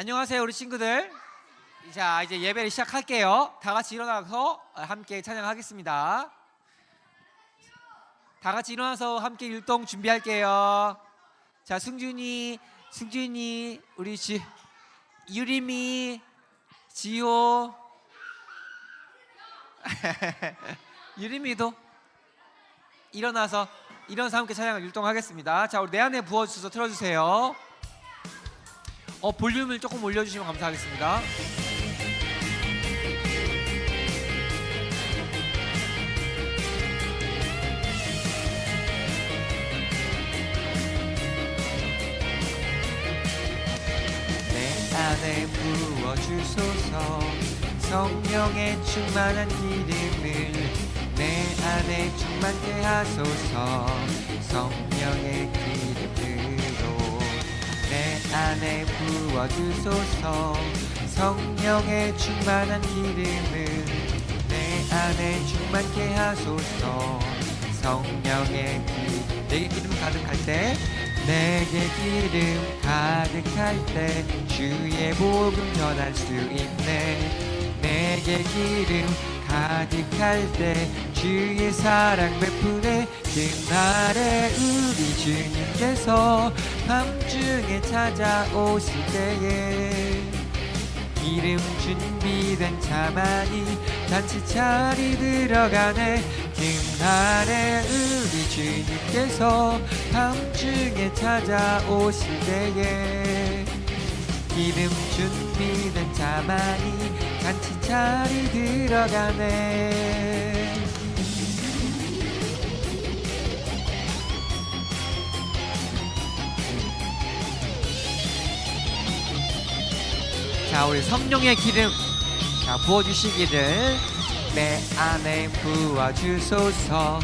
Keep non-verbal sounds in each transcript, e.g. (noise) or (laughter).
안녕하세요 우리 친구들. 자 이제 예배를 시작할게요. 다 같이 일어나서 함께 찬양하겠습니다. 다 같이 일어나서 함께 율동 준비할게요. 자 승준이 승준이 우리 지 유림이 지호 (laughs) 유림이도 일어나서 일어나서 함께 찬양을 율동하겠습니다. 자 우리 내 안에 부어주셔서 틀어주세요 어 볼륨을 조금 올려주시면 감사하겠습니다. 내 안에 부어주소서 성령의 충만한 기름을 내 안에 충만케 하소서 성령의 내 안에 부어주소서. 성령의 충만한 기름을 내 안에 충만케 하소서. 성령의 기름 내게 기름 가득할 때 내게 기름 가득할 때 주의 복음 전할 수 있네. 내게 기름 가득할 때 주의 사랑 베푸네 그날에 우리 주님께서 밤중에 찾아오실 때에. 기름 준비된 차만이 잔치 차리 들어가네. 그날에 우리 주님께서 밤중에 찾아오실 때에 기름 준비된 차만이 잔치 차리 들어가네. 자 우리 성령의 기름. 자 부어주시기를 내 안에 부어주소서.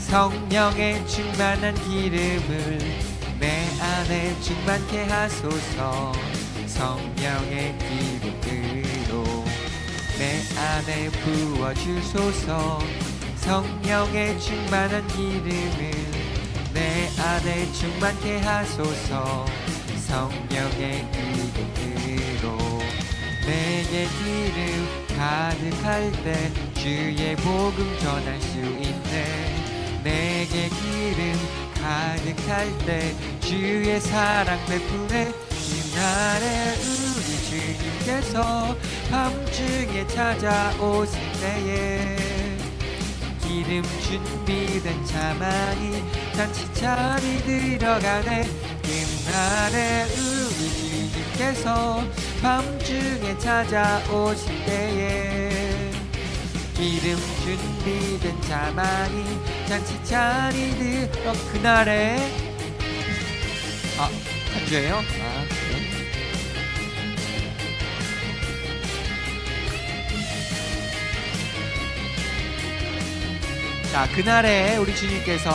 성령의 충만한 기름을 내 안에 충만케 하소서 성령의 기름으로 내 안에 부어주소서. 성령의 충만한 기름을 내 안에 충만케 하소서. 성령의 기름으로 내게 기름 가득할 때 주의 복음 전할 수 있네. 내게 기름 가득할 때 주의 사랑 베푸네 이날에 우리 주님께서 밤중에 찾아오실 때에 기름 준비된 차만이 잔치 차리 들어가네 그날에 우리 주님께서 밤중에 찾아오실 때에 기름 준비된 차만이 잔치 차리 들어 그날에 아 한주예요? 아 자, 그날에 우리 주님께서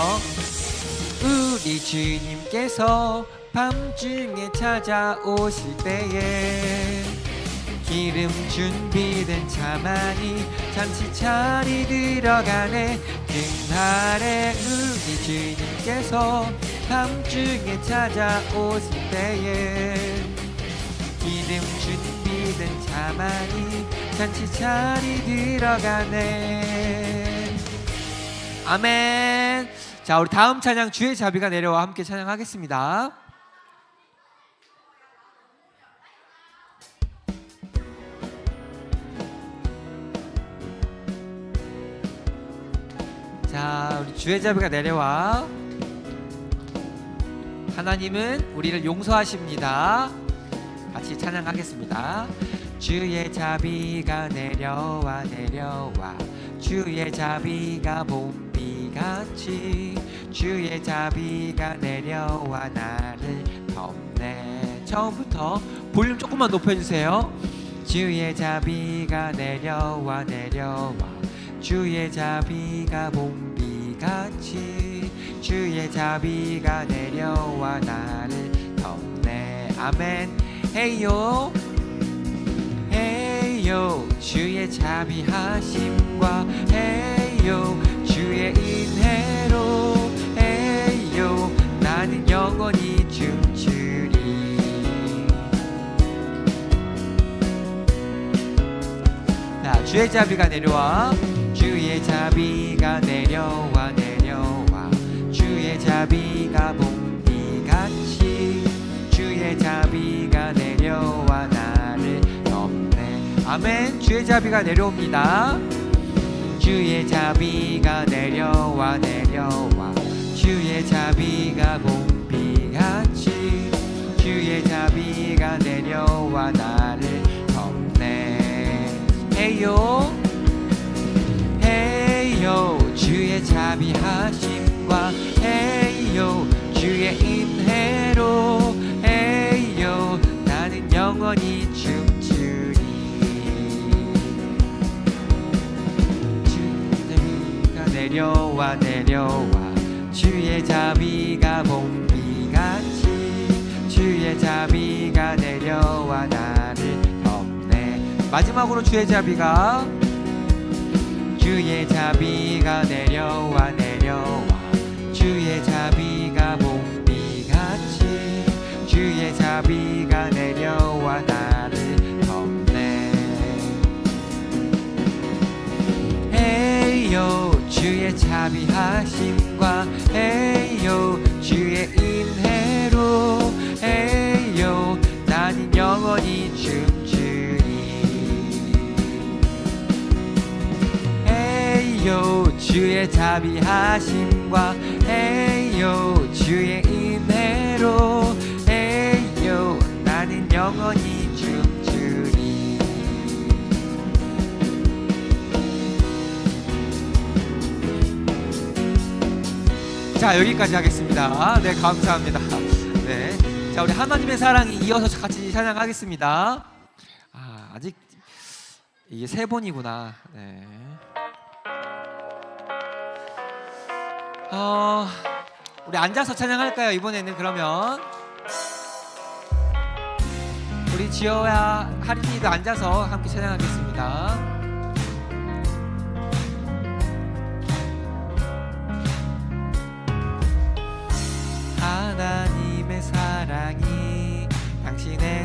우리 주님께서 밤중에 찾아오실 때에 기름 준비된 차만이 잔치 차리 들어가네. 그날에 우리 주님께서 밤중에 찾아오실 때에 기름 준비된 차만이 잔치 차리 들어가네 아멘. 자, 우리 다음 찬양 주의 자비가 내려와 함께 찬양하겠습니다. 자, 우리 주의 자비가 내려와. 하나님은 우리를 용서하십니다. 같이 찬양하겠습니다. 주의 자비가 내려와 내려와 주의 자비가 봄비 같이 주의 자비가 내려와 나를 덮네. 처음부터 볼륨 조금만 높여주세요. 주의 자비가 내려와 내려와. 주의 자비가 봄비같이 주의 자비가 내려와 나를 덮네. 아멘. 헤이요. 헤이요. 주의 자비하심과 헤이 나 주의 자비가 내려와. 주의 자비가 내려와 내려와. 주의 자비가 봄비같이. 주의 자비가 내려와 나를 덮네. 아멘. 주의 자비가 내려옵니다. 주의 자비가 내려와 내려와. 주의 자비가 봄비같이 주의 자비가 내려와 나를 덮네. 헤요. 헤요. 주의 자비하심과 헤요. 주의 인해로 헤요. 나는 영원히 춤 내려와 내려와. 주의 자비가 봄비같이 주의 자비가 내려와 나를 덮네. 마지막으로 주의 자비가 주의 자비가 내려와 주의 자비하심과 헤요. 주의 인해로 헤요. 나는 영원히 춤추리. 헤요. 주의 자비하심과 헤요. 주의 인해로 헤요. 나는 영원히 자 여기까지 하겠습니다. 네 감사합니다. 네, 자 우리 하나님의 사랑이 이어서 같이 찬양하겠습니다. 아 아직 이게 세 번이구나. 네. 어 우리 앉아서 찬양할까요 이번에는 그러면 우리 지호야 하린이도 앉아서 함께 찬양하겠습니다.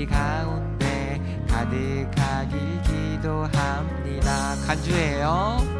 우리 가운데 가득하길 기도합니다. 간주해요.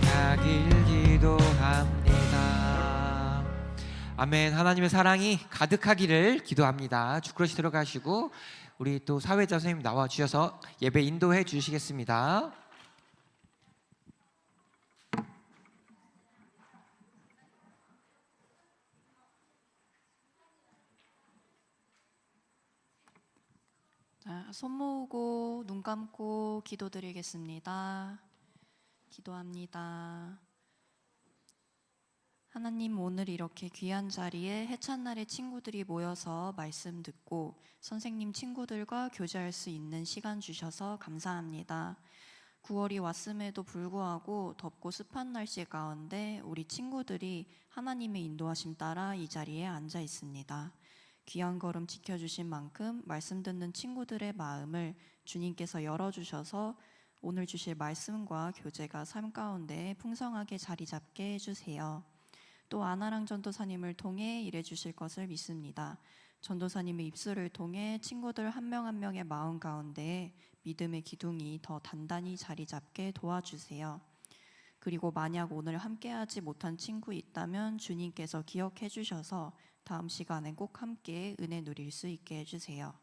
아멘. 하나님의 사랑이 가득하기를 기도합니다. 주크러시 들어가시고 우리 또 사회자 선생님 나와 주셔서 예배 인도해 주시겠습니다. 자, 손 모으고 눈 감고 기도드리겠습니다. 기도합니다. 하나님 오늘 이렇게 귀한 자리에 해찬날의 친구들이 모여서 말씀 듣고 선생님 친구들과 교제할 수 있는 시간 주셔서 감사합니다. 9월이 왔음에도 불구하고 덥고 습한 날씨 가운데 우리 친구들이 하나님의 인도하심 따라 이 자리에 앉아 있습니다. 귀한 걸음 지켜주신 만큼 말씀 듣는 친구들의 마음을 주님께서 열어주셔서 오늘 주실 말씀과 교제가 삶 가운데 풍성하게 자리 잡게 해주세요. 또 아나랑 전도사님을 통해 일해 주실 것을 믿습니다. 전도사님의 입술을 통해 친구들 한 명 한 명의 마음 가운데 믿음의 기둥이 더 단단히 자리 잡게 도와주세요. 그리고 만약 오늘 함께하지 못한 친구 있다면 주님께서 기억해 주셔서 다음 시간에 꼭 함께 은혜 누릴 수 있게 해주세요.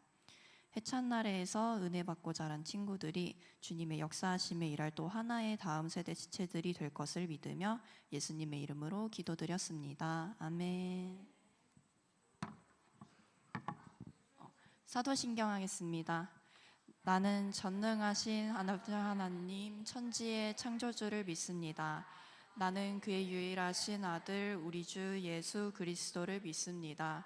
해찬날에서 은혜 받고 자란 친구들이 주님의 역사하심에 일할 또 하나의 다음 세대 지체들이 될 것을 믿으며 예수님의 이름으로 기도드렸습니다. 아멘. 어, 사도신경 하겠습니다. 나는 전능하신 하나님 하나님 천지의 창조주를 믿습니다. 나는 그의 유일하신 아들 우리 주 예수 그리스도를 믿습니다.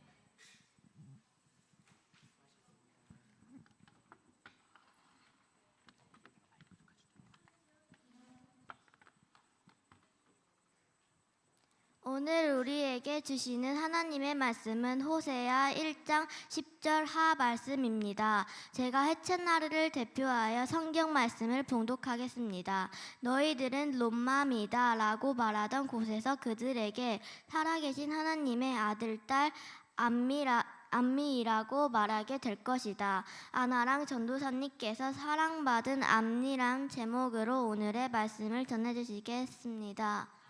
오늘 우리에게 주시는 하나님의 말씀은 호세아 1장 10절 하 말씀입니다. 제가 해찬나르를 대표하여 성경 말씀을 봉독하겠습니다. 너희들은 롬마미다 라고 말하던 곳에서 그들에게 살아계신 하나님의 아들 딸 암미라 암미이라고 말하게 될 것이다. 아나랑 전도사님께서 사랑받은 암미란 제목으로 오늘의 말씀을 전해주시겠습니다.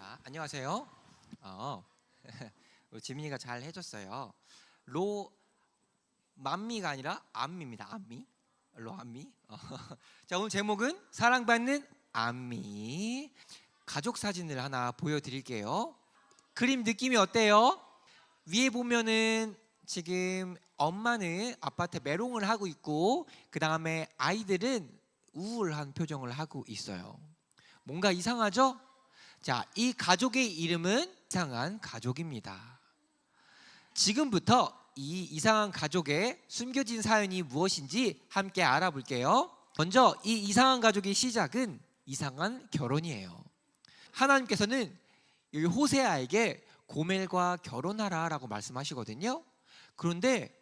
자, 안녕하세요. 어, (laughs) 지민이가 잘 해줬어요. 로 만미가 아니라 암미입니다. 암미. 로 암미. 어. (laughs) 자, 오늘 제목은 사랑받는 암미. 가족 사진을 하나 보여드릴게요. 그림 느낌이 어때요? 위에 보면은 지금 엄마는 아빠한테 메롱을 하고 있고 그 다음에 아이들은 우울한 표정을 하고 있어요. 뭔가 이상하죠? 자, 이 가족의 이름은 이상한 가족입니다. 지금부터 이 이상한 가족의 숨겨진 사연이 무엇인지 함께 알아볼게요. 먼저 이 이상한 가족의 시작은 이상한 결혼이에요. 하나님께서는 이 호세아에게 고멜과 결혼하라라고 말씀하시거든요. 그런데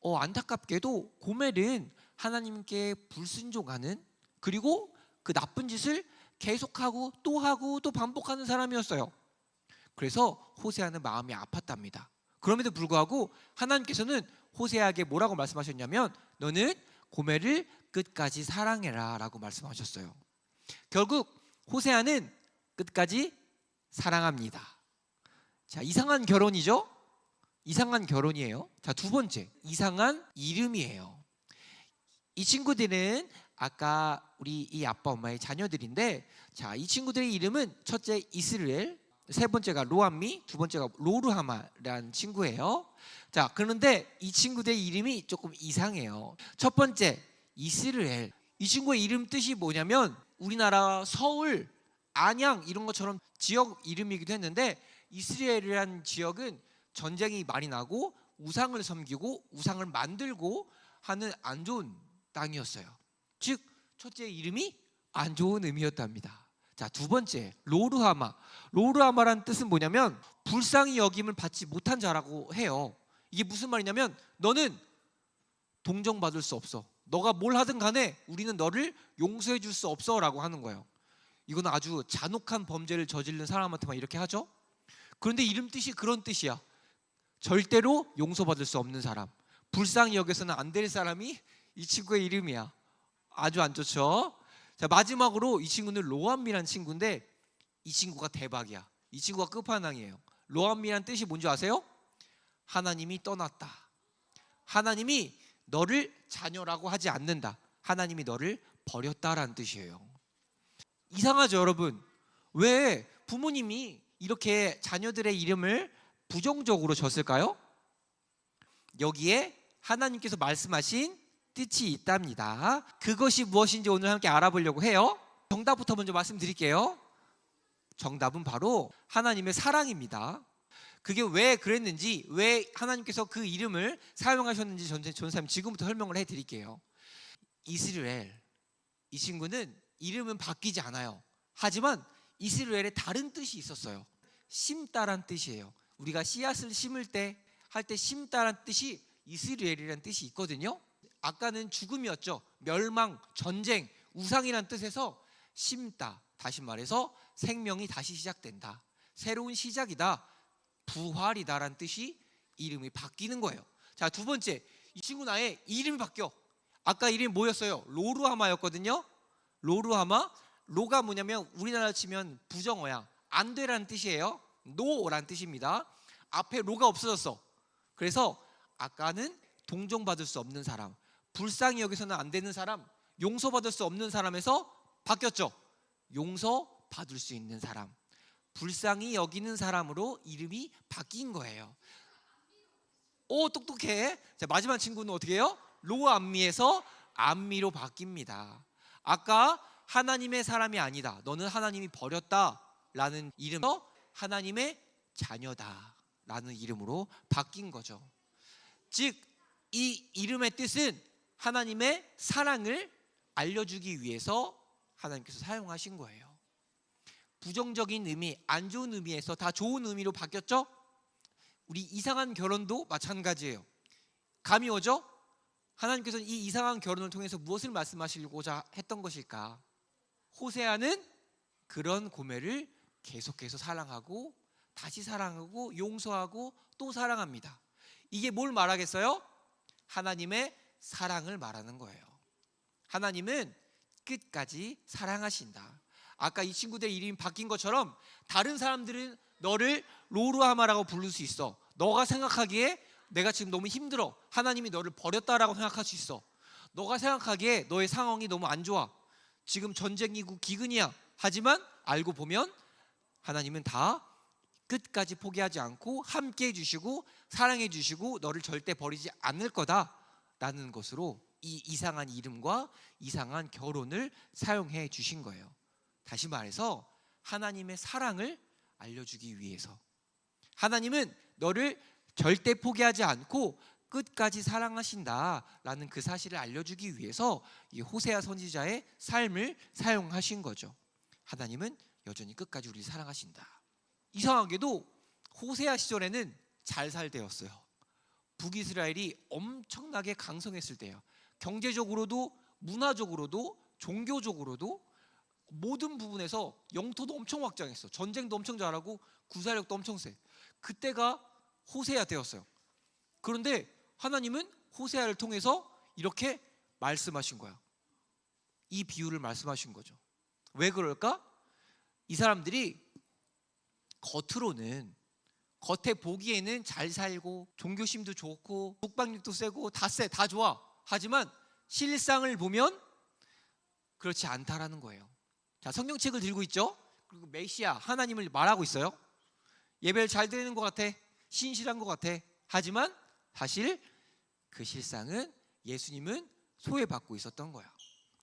어, 안타깝게도 고멜은 하나님께 불순종하는 그리고 그 나쁜 짓을 계속하고 또 하고 또 반복하는 사람이었어요. 그래서 호세아는 마음이 아팠답니다. 그럼에도 불구하고 하나님께서는 호세아에게 뭐라고 말씀하셨냐면 너는 고멜을 끝까지 사랑해라라고 말씀하셨어요. 결국 호세아는 끝까지 사랑합니다. 자, 이상한 결혼이죠? 이상한 결혼이에요. 자, 두 번째. 이상한 이름이에요. 이 친구들은 아까 우리 이 아빠 엄마의 자녀들인데 자, 이 친구들의 이름은 첫째 이스라엘, 세 번째가 로암미, 두 번째가 로르하마라는 친구예요. 자, 그런데 이 친구들의 이름이 조금 이상해요. 첫 번째 이스라엘. 이 친구의 이름 뜻이 뭐냐면 우리나라 서울, 안양 이런 것처럼 지역 이름이기도 했는데 이스라엘이라는 지역은 전쟁이 많이 나고 우상을 섬기고 우상을 만들고 하는 안 좋은 땅이었어요. 즉 첫째 이름이 안 좋은 의미였답니다. 자, 두 번째 로르하마. 로르하마란 뜻은 뭐냐면 불쌍히 여김을 받지 못한 자라고 해요. 이게 무슨 말이냐면 너는 동정받을 수 없어. 너가 뭘 하든 간에 우리는 너를 용서해 줄 수 없어라고 하는 거예요. 이건 아주 잔혹한 범죄를 저지른 사람한테만 이렇게 하죠. 그런데 이름 뜻이 그런 뜻이야. 절대로 용서받을 수 없는 사람. 불쌍히 여겨서는 안 될 사람이 이 친구의 이름이야. 아주 안 좋죠. 자 마지막으로 이 친구는 로암미란 친구인데 이 친구가 대박이야. 이 친구가 끝판왕이에요. 로암미란 뜻이 뭔지 아세요? 하나님이 떠났다. 하나님이 너를 자녀라고 하지 않는다. 하나님이 너를 버렸다라는 뜻이에요. 이상하죠, 여러분? 왜 부모님이 이렇게 자녀들의 이름을 부정적으로 졌을까요? 여기에 하나님께서 말씀하신 뜻이 있답니다. 그것이 무엇인지 오늘 함께 알아보려고 해요. 정답부터 먼저 말씀드릴게요. 정답은 바로 하나님의 사랑입니다. 그게 왜 그랬는지, 왜 하나님께서 그 이름을 사용하셨는지 전, 전사님 지금부터 설명을 해드릴게요. 이스라엘 이 친구는 이름은 바뀌지 않아요. 하지만 이스라엘에 다른 뜻이 있었어요. 심다란 뜻이에요. 우리가 씨앗을 심을 때 할 때 심다란 뜻이 이스라엘이라는 뜻이 있거든요. 아까는 죽음이었죠. 멸망, 전쟁, 우상이란 뜻에서 심다. 다시 말해서 생명이 다시 시작된다. 새로운 시작이다. 부활이다라는 뜻이 이름이 바뀌는 거예요. 자, 두 번째. 이 친구 나의 이름이 바뀌어. 아까 이름이 뭐였어요? 로루하마였거든요. 로루하마. 로가 뭐냐면 우리나라 치면 부정어야. 안 되라는 뜻이에요. 노라는 뜻입니다. 앞에 로가 없어졌어. 그래서 아까는 동정받을 수 없는 사람, 불쌍히 여기서는 안 되는 사람, 용서받을 수 없는 사람에서 바뀌었죠. 용서받을 수 있는 사람, 불쌍히 여기는 사람으로 이름이 바뀐 거예요. 오 똑똑해. 자 마지막 친구는 어떻게 해요? 로 안미에서 안미로 바뀝니다. 아까 하나님의 사람이 아니다. 너는 하나님이 버렸다 라는 이름에서 하나님의 자녀다 라는 이름으로 바뀐 거죠. 즉 이 이름의 뜻은 하나님의 사랑을 알려주기 위해서 하나님께서 사용하신 거예요. 부정적인 의미, 안 좋은 의미에서 다 좋은 의미로 바뀌었죠? 우리 이상한 결혼도 마찬가지예요. 감이 오죠? 하나님께서는 이 이상한 결혼을 통해서 무엇을 말씀하시고자 했던 것일까? 호세아는 그런 고매를 계속해서 사랑하고 다시 사랑하고 용서하고 또 사랑합니다. 이게 뭘 말하겠어요? 하나님의 사랑을 말하는 거예요. 하나님은 끝까지 사랑하신다. 아까 이 친구들의 이름이 바뀐 것처럼 다른 사람들은 너를 로루하마라고 부를 수 있어. 너가 생각하기에 내가 지금 너무 힘들어. 하나님이 너를 버렸다라고 생각할 수 있어. 너가 생각하기에 너의 상황이 너무 안 좋아. 지금 전쟁이고 기근이야. 하지만 알고 보면 하나님은 다 끝까지 포기하지 않고 함께 해주시고 사랑해 주시고 너를 절대 버리지 않을 거다 라는 것으로 이 이상한 이름과 이상한 결혼을 사용해 주신 거예요. 다시 말해서 하나님의 사랑을 알려주기 위해서 하나님은 너를 절대 포기하지 않고 끝까지 사랑하신다라는 그 사실을 알려주기 위해서 이 호세아 선지자의 삶을 사용하신 거죠. 하나님은 여전히 끝까지 우리를 사랑하신다. 이상하게도 호세아 시절에는 잘 살되었어요. 북이스라엘이 엄청나게 강성했을 때요. 경제적으로도 문화적으로도 종교적으로도 모든 부분에서 영토도 엄청 확장했어. 전쟁도 엄청 잘하고 구사력도 엄청 세. 그때가 호세아 때였어요. 그런데 하나님은 호세아를 통해서 이렇게 말씀하신 거야. 이 비유를 말씀하신 거죠. 왜 그럴까? 이 사람들이 겉으로는 겉에 보기에는 잘 살고 종교심도 좋고 국방력도 세고 다 세, 다 좋아. 하지만 실상을 보면 그렇지 않다라는 거예요. 자, 성경책을 들고 있죠. 그리고 메시아 하나님을 말하고 있어요. 예배를 잘 드리는 것 같아. 신실한 것 같아. 하지만 사실 그 실상은 예수님은 소외받고 있었던 거야.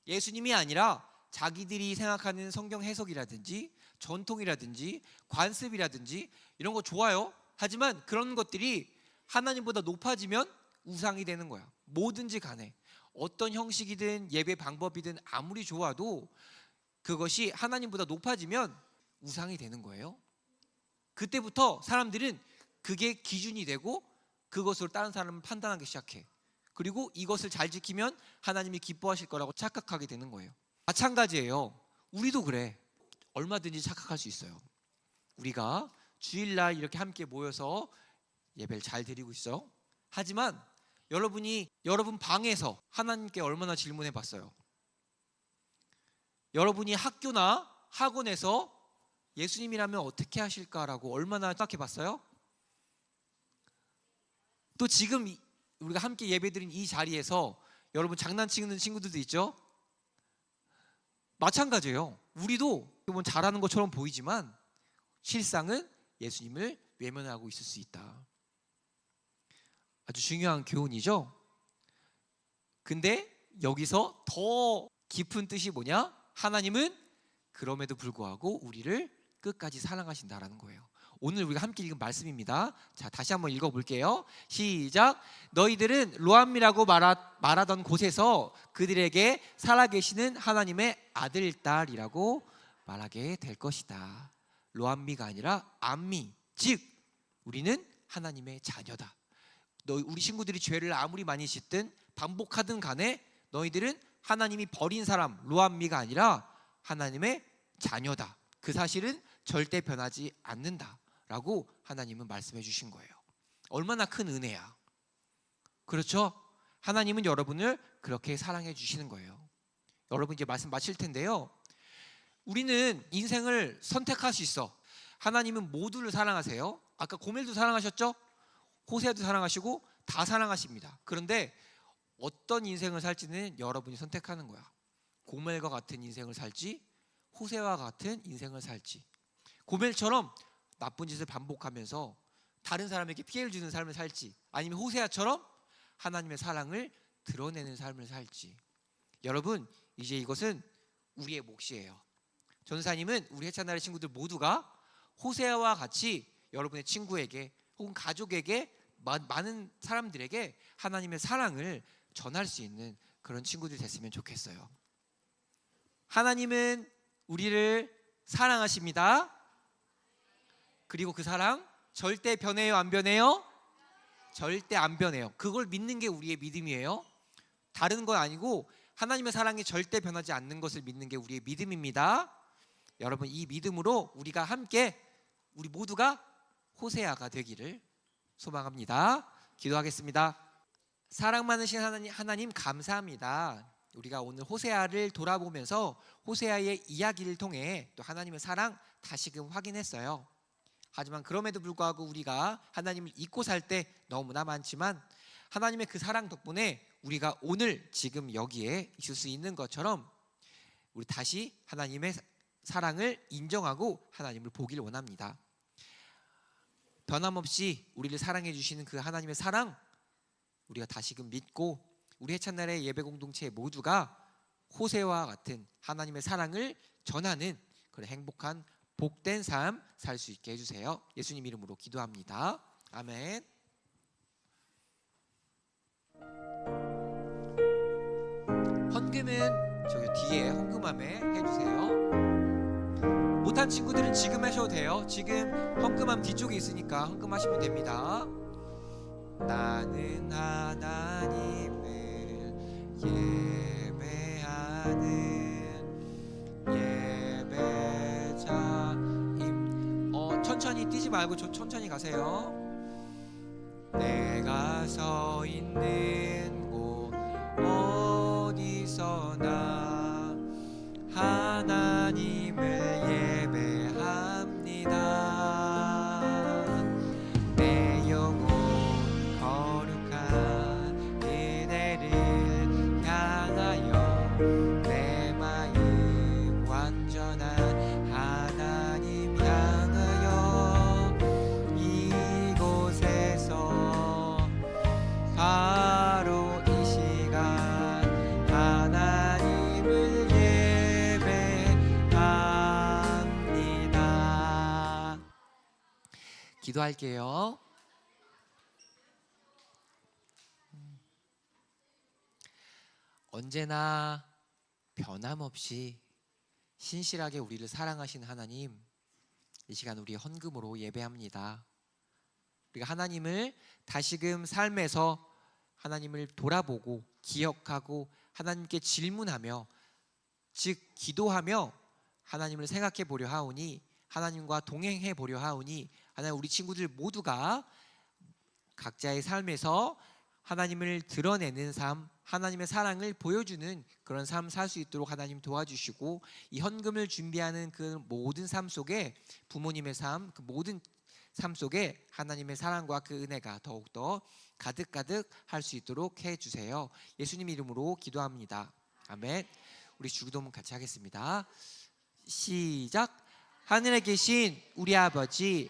예수님이 아니라 자기들이 생각하는 성경 해석이라든지 전통이라든지 관습이라든지 이런 거 좋아요. 하지만 그런 것들이 하나님보다 높아지면 우상이 되는 거야. 뭐든지 간에 어떤 형식이든 예배 방법이든 아무리 좋아도 그것이 하나님보다 높아지면 우상이 되는 거예요. 그때부터 사람들은 그게 기준이 되고 그것으로 다른 사람을 판단하기 시작해. 그리고 이것을 잘 지키면 하나님이 기뻐하실 거라고 착각하게 되는 거예요. 마찬가지예요. 우리도 그래. 얼마든지 착각할 수 있어요. 우리가 주일날 이렇게 함께 모여서 예배를 잘 드리고 있어. 하지만 여러분이 여러분 방에서 하나님께 얼마나 질문해 봤어요? 여러분이 학교나 학원에서 예수님이라면 어떻게 하실까라고 얼마나 생각해 봤어요? 또 지금 이- 우리가 함께 예배드린 이 자리에서 여러분 장난치는 친구들도 있죠? 마찬가지예요. 우리도 잘하는 것처럼 보이지만 실상은 예수님을 외면하고 있을 수 있다. 아주 중요한 교훈이죠. 근데 여기서 더 깊은 뜻이 뭐냐? 하나님은 그럼에도 불구하고 우리를 끝까지 사랑하신다라는 거예요. 오늘 우리가 함께 읽은 말씀입니다. 자, 다시 한번 읽어 볼게요. 시작. 너희들은 로암미라고 말하, 말하던 곳에서 그들에게 살아계시는 하나님의 아들 딸이라고 말하게 될 것이다. 로암미가 아니라 암미. 즉 우리는 하나님의 자녀다. 너 우리 친구들이 죄를 아무리 많이 짓든 반복하든 간에 너희들은 하나님이 버린 사람 로암미가 아니라 하나님의 자녀다. 그 사실은 절대 변하지 않는다라고 하나님은 말씀해 주신 거예요. 얼마나 큰 은혜야. 그렇죠? 하나님은 여러분을 그렇게 사랑해 주시는 거예요. 여러분 이제 말씀 마칠 텐데요. 우리는 인생을 선택할 수 있어. 하나님은 모두를 사랑하세요. 아까 고멜도 사랑하셨죠? 호세도 사랑하시고 다 사랑하십니다. 그런데 어떤 인생을 살지는 여러분이 선택하는 거야. 고멜과 같은 인생을 살지, 호세와 같은 인생을 살지. 고멜처럼 나쁜 짓을 반복하면서 다른 사람에게 피해를 주는 삶을 살지, 아니면 호세아처럼 하나님의 사랑을 드러내는 삶을 살지. 여러분, 이제 이것은 우리의 몫이에요. 전사님은 우리 해찬나의 친구들 모두가 호세아와 같이 여러분의 친구에게 혹은 가족에게 마- 많은 사람들에게 하나님의 사랑을 전할 수 있는 그런 친구들이 됐으면 좋겠어요. 하나님은 우리를 사랑하십니다. 그리고 그 사랑 절대 변해요, 안 변해요? 절대 안 변해요. 그걸 믿는 게 우리의 믿음이에요. 다른 건 아니고 하나님의 사랑이 절대 변하지 않는 것을 믿는 게 우리의 믿음입니다. 여러분 이 믿음으로 우리가 함께 우리 모두가 호세아가 되기를 소망합니다. 기도하겠습니다. 사랑 많으신 하나님, 하나님 감사합니다. 우리가 오늘 호세아를 돌아보면서 호세아의 이야기를 통해 또 하나님의 사랑 다시금 확인했어요. 하지만 그럼에도 불구하고 우리가 하나님을 잊고 살 때 너무나 많지만 하나님의 그 사랑 덕분에 우리가 오늘 지금 여기에 있을 수 있는 것처럼 우리 다시 하나님의 사- 사랑을 인정하고 하나님을 보기를 원합니다. 변함없이 우리를 사랑해 주시는 그 하나님의 사랑 우리가 다시금 믿고 우리 해찬날의 예배 공동체 모두가 호세와 같은 하나님의 사랑을 전하는 그런 행복한 복된 삶 살 수 있게 해주세요. 예수님 이름으로 기도합니다. 아멘. 헌금은 저기 뒤에 헌금함에 해주세요. 못한 친구들은 지금 하셔도 돼요. 지금 헌금함 뒤쪽에 있으니까 헌금하시면 됩니다. 나는 하나님을 예배하는 예배자임. 어 천천히 뛰지 말고 저 천천히 가세요. 내가 서 있는 곳 어디서나 기도할게요. 언제나 변함없이 신실하게 우리를 사랑하신 하나님, 이 시간 우리 헌금으로 예배합니다. 우리가 하나님을 다시금 삶에서 하나님을 돌아보고 기억하고 하나님께 질문하며 즉 기도하며 하나님을 생각해 보려 하오니 하나님과 동행해 보려 하오니 하나님 우리 친구들 모두가 각자의 삶에서 하나님을 드러내는 삶, 하나님의 사랑을 보여주는 그런 삶 살 수 있도록 하나님 도와주시고 이 헌금을 준비하는 그 모든 삶 속에 부모님의 삶, 그 모든 삶 속에 하나님의 사랑과 그 은혜가 더욱더 가득가득 할 수 있도록 해 주세요. 예수님 이름으로 기도합니다. 아멘. 우리 주기도문 같이 하겠습니다. 시작. 하늘에 계신 우리 아버지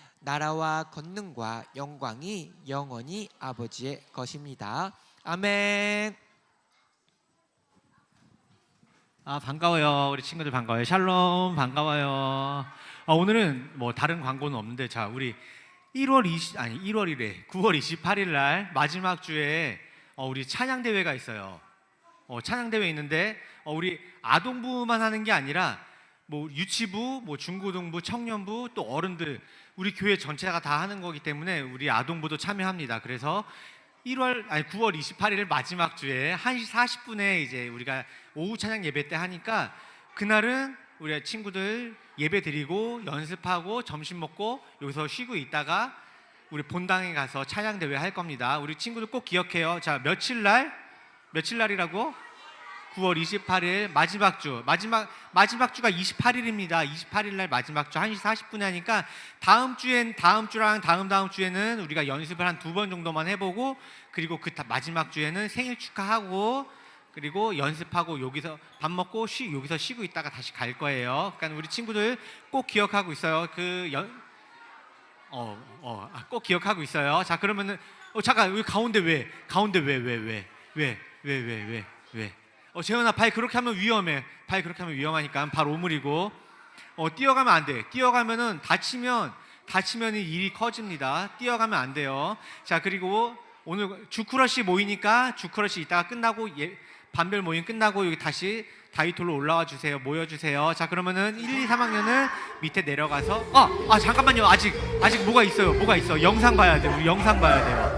나라와 권능과 영광이 영원히 아버지의 것입니다. 아멘. 아 반가워요 우리 친구들 반가워요 샬롬 반가워요 아, 오늘은 뭐 다른 광고는 없는데 자 우리 1월 20 아니 1월이래 9월 28일 날 마지막 주에 어, 우리 찬양 대회가 있어요 어, 찬양 대회 있는데 어, 우리 아동부만 하는 게 아니라 뭐 유치부 뭐 중고등부 청년부 또 어른들 우리 교회 전체가 다 하는 거기 때문에 우리 아동부도 참여합니다 그래서 1월 아니 9월 28일 마지막 주에 1시 40분에 이제 우리가 오후 찬양 예배 때 하니까 그날은 우리 친구들 예배 드리고 연습하고 점심 먹고 여기서 쉬고 있다가 우리 본당에 가서 찬양 대회 할 겁니다. 우리 친구들 꼭 기억해요. 자, 며칠 날? 며칠 날이라고? 9월 28일 마지막 주 마지막 마지막 주가 28일입니다. 28일 날 마지막 주 1시 40분에 하니까 다음 주엔 다음 주랑 다음 다음 주에는 우리가 연습을 한 두 번 정도만 해보고 그리고 그 다- 마지막 주에는 생일 축하하고 그리고 연습하고 여기서 밥 먹고 쉬 여기서 쉬고 있다가 다시 갈 거예요. 그러니까 우리 친구들 꼭 기억하고 있어요. 그 연, 어, 어, 아, 꼭 기억하고 있어요. 자, 그러면은, 어, 잠깐, 여기 가운데 왜? 가운데 왜, 왜, 왜, 왜, 왜, 왜, 왜, 왜? 어, 재현아, 발 그렇게 하면 위험해. 발 그렇게 하면 위험하니까 발 오므리고, 어, 뛰어가면 안 돼. 뛰어가면은 다치면, 다치면 일이 커집니다. 뛰어가면 안 돼요. 자, 그리고 오늘 주크러쉬 모이니까 주크러쉬 이따가 끝나고 예, 반별 모임 끝나고 여기 다시 다이톨로 올라와 주세요. 모여 주세요. 자, 그러면은 1, 2, 3학년은 밑에 내려가서 아, 아 잠깐만요. 아직 아직 뭐가 있어요. 뭐가 있어. 영상 봐야 돼. 우리 영상 봐야 돼요.